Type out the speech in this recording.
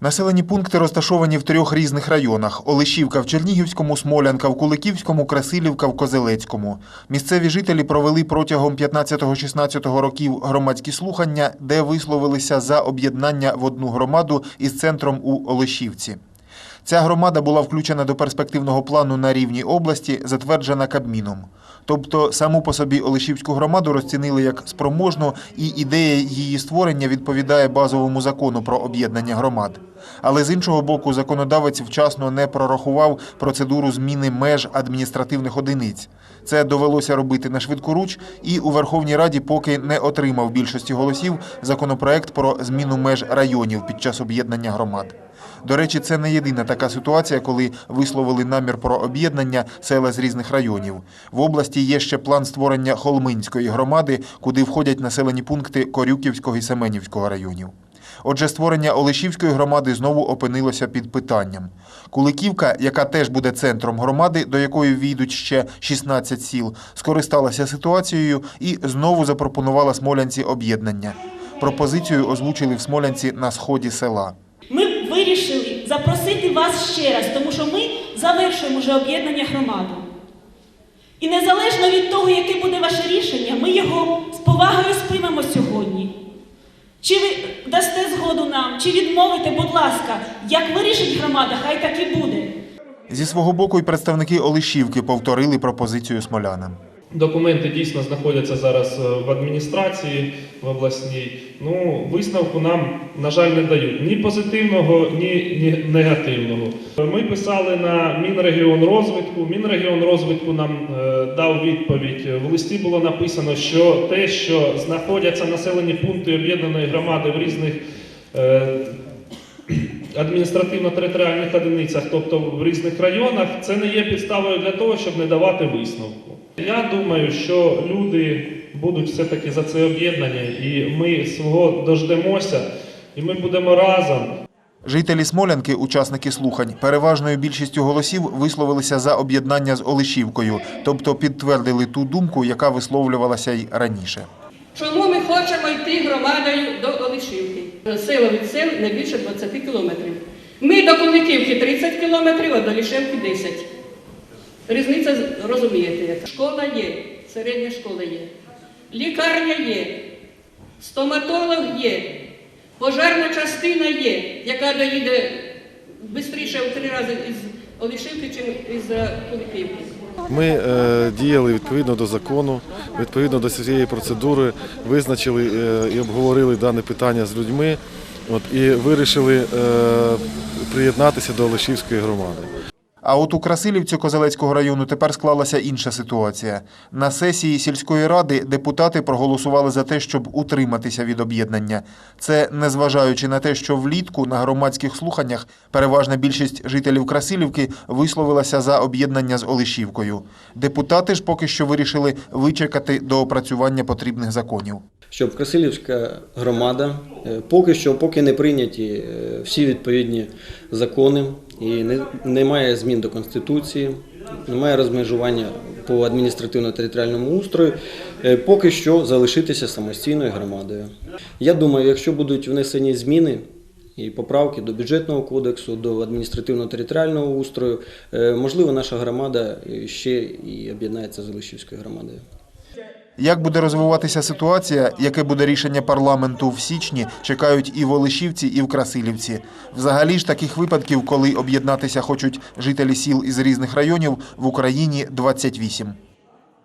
Населені пункти розташовані в трьох різних районах: Олешівка в Чернігівському, Смолянка в Куликівському, Красилівка в Козелецькому. Місцеві жителі провели протягом 15-16 років громадські слухання, де висловилися за об'єднання в одну громаду із центром у Олешівці. Ця громада була включена до перспективного плану на рівні області, затверджена Кабміном. Тобто саму по собі Олешівську громаду розцінили як спроможну, і ідея її створення відповідає базовому закону про об'єднання громад. Але з іншого боку, законодавець вчасно не прорахував процедуру зміни меж адміністративних одиниць. Це довелося робити на швидкоруч, і у Верховній Раді поки не отримав більшості голосів законопроект про зміну меж районів під час об'єднання громад. До речі, це не єдина така ситуація, коли висловили намір про об'єднання села з різних районів. В області є ще план створення Холминської громади, куди входять населені пункти Корюківського і Семенівського районів. Отже, створення Олешівської громади знову опинилося під питанням. Куликівка, яка теж буде центром громади, до якої війдуть ще 16 сіл, скористалася ситуацією і знову запропонувала Смолянці об'єднання. Пропозицію озвучили в Смолянці на сході села. Запросити вас ще раз, тому що ми завершуємо вже об'єднання громади. І незалежно від того, яке буде ваше рішення, ми його з повагою сприймемо сьогодні. Чи ви дасте згоду нам, чи відмовите, будь ласка, як вирішить громада, хай так і буде. Зі свого боку, й представники Олешівки повторили пропозицію смолянам. Документи дійсно знаходяться зараз е, в адміністрації в обласній. Ну, висновку нам, на жаль, не дають ні позитивного, ні, негативного. Ми писали на Мінрегіонрозвитку. Мінрегіонрозвитку нам е, дав відповідь. В листі було написано, що те, що знаходяться населені пункти об'єднаної громади в різних. е, адміністративно-територіальних одиницях, тобто в різних районах, це не є підставою для того, щоб не давати висновку. Я думаю, що люди будуть все-таки за це об'єднання, і ми свого дождемося, і ми будемо разом. Жителі Смолянки, учасники слухань, переважною більшістю голосів висловилися за об'єднання з Олешівкою, тобто підтвердили ту думку, яка висловлювалася й раніше. Чому ми хочемо йти громадою до Олешівки? Села від сел не більше 20 кілометрів. Ми до Куликівки 30 кілометрів, а до Лішевки 10. Різниця розумієте, яка. Школа є, середня школа є, лікарня є, стоматолог є, пожежна частина є, яка доїде швидше в три рази із Олешівки, ніж із е, Куликівки. Ми е, діяли відповідно до закону, відповідно до цієї процедури, визначили е, і обговорили дане питання з людьми от, і вирішили е, приєднатися до Олешівської громади. А от у Красилівці Козелецького району тепер склалася інша ситуація. На сесії сільської ради депутати проголосували за те, щоб утриматися від об'єднання. Це незважаючи на те, що влітку на громадських слуханнях переважна більшість жителів Красилівки висловилася за об'єднання з Олешівкою. Депутати ж поки що вирішили вичекати до опрацювання потрібних законів. щоб Красилівська громада е, поки що, поки не прийняті е, всі відповідні закони і не, немає змін до Конституції, немає розмежування по адміністративно-територіальному устрою, е, поки що залишитися самостійною громадою. Я думаю, якщо будуть внесені зміни і поправки до бюджетного кодексу, до адміністративно-територіального устрою, е, можливо, наша громада ще і об'єднається з Олешівською громадою. Як буде розвиватися ситуація, яке буде рішення парламенту в січні, чекають і в Олешівці, і в Красилівці. Взагалі ж таких випадків, коли об'єднатися хочуть жителі сіл із різних районів, в Україні 28.